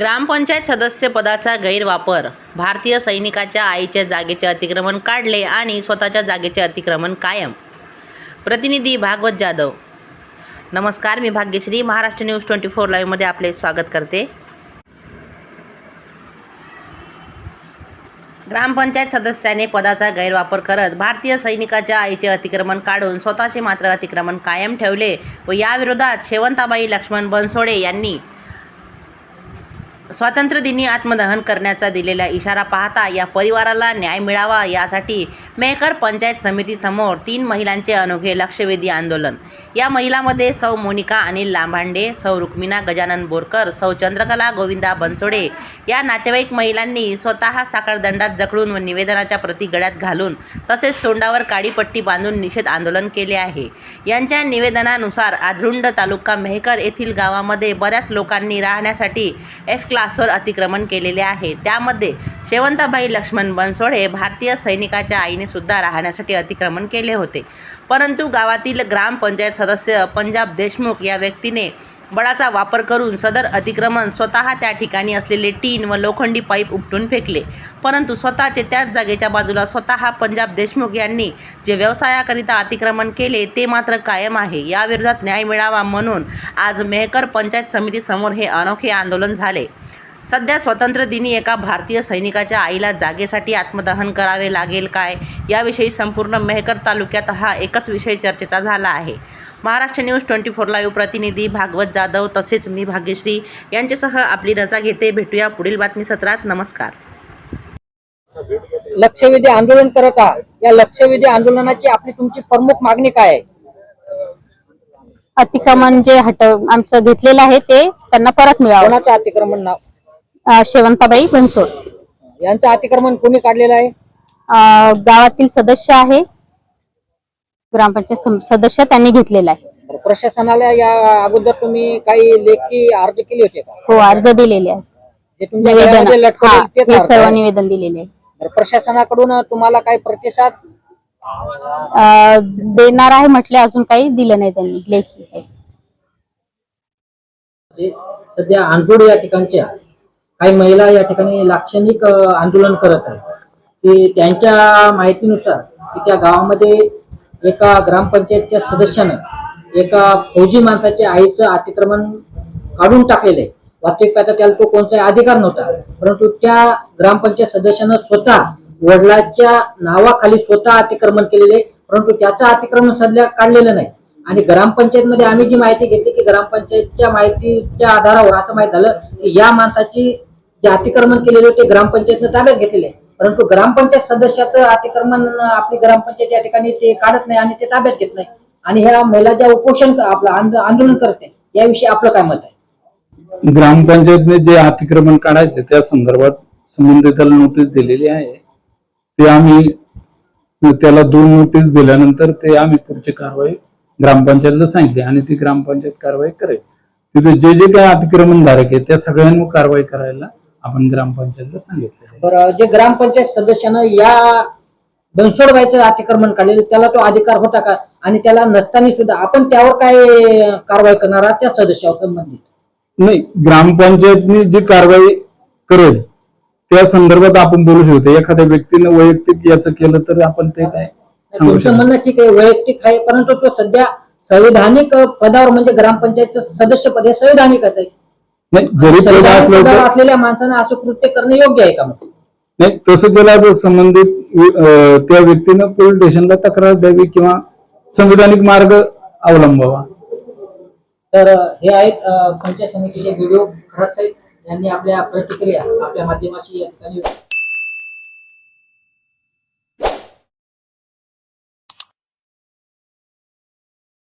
ग्रामपंचायत सदस्य पदाचा गैरवापर. भारतीय सैनिकाच्या आईच्या जागेचे अतिक्रमण काढले आणि स्वतःच्या जागेचे अतिक्रमण कायम. प्रतिनिधी भागवत जाधव. नमस्कार मी Bhagyashree. Maharashtra news twenty four लाईव्हमध्ये आपले स्वागत करते. ग्रामपंचायत सदस्याने पदाचा गैरवापर करत भारतीय सैनिकाच्या आईचे अतिक्रमण काढून स्वतःचे मात्र अतिक्रमण कायम ठेवले व याविरोधात शेवंताबाई लक्ष्मण बनसोडे यांनी स्वातंत्र्यदिनी आत्मदहन करण्याचा दिलेला इशारा पाहता या परिवाराला न्याय मिळावा यासाठी मेहकर पंचायत समितीसमोर तीन महिलांचे अनोखे लक्षवेधी आंदोलन. या महिलांमध्ये सौ मोनिका अनिल लांभांडे सौ रुक्मिणा गजानन बोरकर सौ चंद्रकला गोविंदा बनसोडे या नातेवाईक महिलांनी स्वतः साखळदंडात जखडून व निवेदनाच्या प्रती गळ्यात घालून तसेच तोंडावर काळी पट्टी बांधून निषेध आंदोलन केले आहे. यांच्या निवेदनानुसार आधरुंड तालुका मेहकर येथील गावामध्ये बऱ्याच लोकांनी राहण्यासाठी एफ क्लासवर अतिक्रमण केलेले आहे. त्यामध्ये शेवंताबाई लक्ष्मण बनसोडे भारतीय सैनिकाच्या आईने सुद्धा राहण्यासाठी अतिक्रमण केले होते. परंतु गावातील ग्रामपंचायत सदस्य पंजाब देशमुख या व्यक्तीने बळाचा वापर करून सदर अतिक्रमण स्वतः त्या ठिकाणी असलेले टीन व लोखंडी पाईप उपटून फेकले. परंतु स्वतःचे त्याच जागेच्या बाजूला स्वतः पंजाब देशमुख यांनी जे व्यवसायाकरिता अतिक्रमण केले ते मात्र कायम आहे. याविरोधात न्याय मिळावा म्हणून आज मेहकर पंचायत समितीसमोर हे अनोखे आंदोलन झाले. सध्या स्वातंत्र्य दिनी एका भारतीय सैनिकाच्या आईला जागेसाठी आत्मदहन करावे लागेल काय? याविषयी संपूर्ण मेहकर तालुक्यात हा एकच विषय चर्चेचा झाला आहे. Maharashtra news twenty four live प्रतिनिधी भागवत जाधव तसेच मी भाग्यश्री यांच्यासह आपली रजा घेते. भेटूया पुढील बातमी सत्रात नमस्कार. लक्षवेधी आंदोलन करत आहात या लक्षवेधी आंदोलनाची आपली तुमची प्रमुख मागणी काय आहे? अतिक्रमण जे हट आमचं घेतलेलं आहे ते त्यांना परत मिळावं. कोणाचं अतिक्रमण नाव? शेवंताबाई बनसोड. यांचं अतिक्रमण कोणी काढलेलं आहे? गावातील सदस्य आहे. ग्रामपंचायत सम- सदस्य त्यांनी घेतलेला आहे. तर प्रशासनाला या अगोदर तुम्ही काही लेखी अर्ज केले होते का? हो अर्ज दिलेले आहे जे तुमच्या निवेदन. घरामध्ये हा लटकवलेले तेच हे अर्ज सर्व आहे? निवेदन दिलेले आहे. तर प्रशासनाकडून तुम्हाला काही प्रतिसाद? अं, देणार आहे म्हटले अजून काही दिलं नाही त्यांनी लेखी. सध्या आंदोड या ठिकाणच्या काही महिला या ठिकाणी लाक्षणिक आंदोलन करत आहेत. की त्यांच्या माहितीनुसार की त्या गावामध्ये एका ग्रामपंचायतच्या सदस्यानं एका फौजी माणसाच्या आईचं अतिक्रमण काढून टाकलेलं आहे. वाहतूक पाहता त्याला तो कोणताही अधिकार नव्हता. परंतु त्या ग्रामपंचायत सदस्यानं स्वतः वडिलाच्या नावाखाली स्वतः अतिक्रमण केलेले आहे. परंतु त्याचं अतिक्रमण सध्या काढलेलं नाही. आणि ग्रामपंचायतमध्ये आम्ही जी माहिती घेतली की ग्रामपंचायतच्या माहितीच्या आधारावर असं माहिती झालं की या माणसाची जे अतिक्रमण केलेले होते ग्रामपंचायतनं ताब्यात घेतलेले आहे. परंतु ग्रामपंचायत सदस्याचं अतिक्रमण आपली ग्रामपंचायत या ठिकाणी ते काढत नाही आणि ते ताब्यात घेत नाही. आणि ह्या महिला ज्या उपोषण आपलं आंदोलन करते याविषयी आपलं काय मत आहे? ग्रामपंचायतने जे अतिक्रमण काढायचे त्या संदर्भात संबंधिताला नोटीस दिलेली आहे. ते आम्ही त्याला दोन नोटीस दिल्यानंतर ते आम्ही पुढची कारवाई ग्रामपंचायतला सांगितली आणि ती ग्रामपंचायत कारवाई करेल. तिथे जे जे काय अतिक्रमण धारक आहे त्या सगळ्यांवर कारवाई करायला आपण ग्रामपंचायतला सांगितले बरं जे ग्रामपंचायत सदस्यानं या बनसोडबाईचं अतिक्रमण काढलेलं त्याला तो अधिकार होता का? आणि त्याला नसताना सुद्धा आपण त्यावर काय कारवाई करणार आहात त्या सदस्यावर संबंधित? नाही ग्रामपंचायतनी जी कारवाई करेल त्या संदर्भात आपण बोलू शकतो. एखाद्या व्यक्तीनं वैयक्तिक याचं केलं तर आपण ते काय तुमचं म्हणणं ठीक आहे वैयक्तिक आहे परंतु तो सध्या संविधानिक पदावर म्हणजे ग्रामपंचायतचं सदस्य पद हे संविधानिकच आहे. नाही जरी असलं तर असलेल्या माणसानं असं कृत्य करणे योग्य आहे का मग? नाही तसं केलं तर संबंधित अं, त्या व्यक्तीनं पोलीस स्टेशनला तक्रार द्यावी किंवा संविधानिक मार्ग अवलंबावा. तर अ, हे आहेत अ, पंचायत समितीचे व्हिडिओ. खरंच यांनी आपल्या प्रतिक्रिया आपल्या माध्यमाशी या ठिकाणी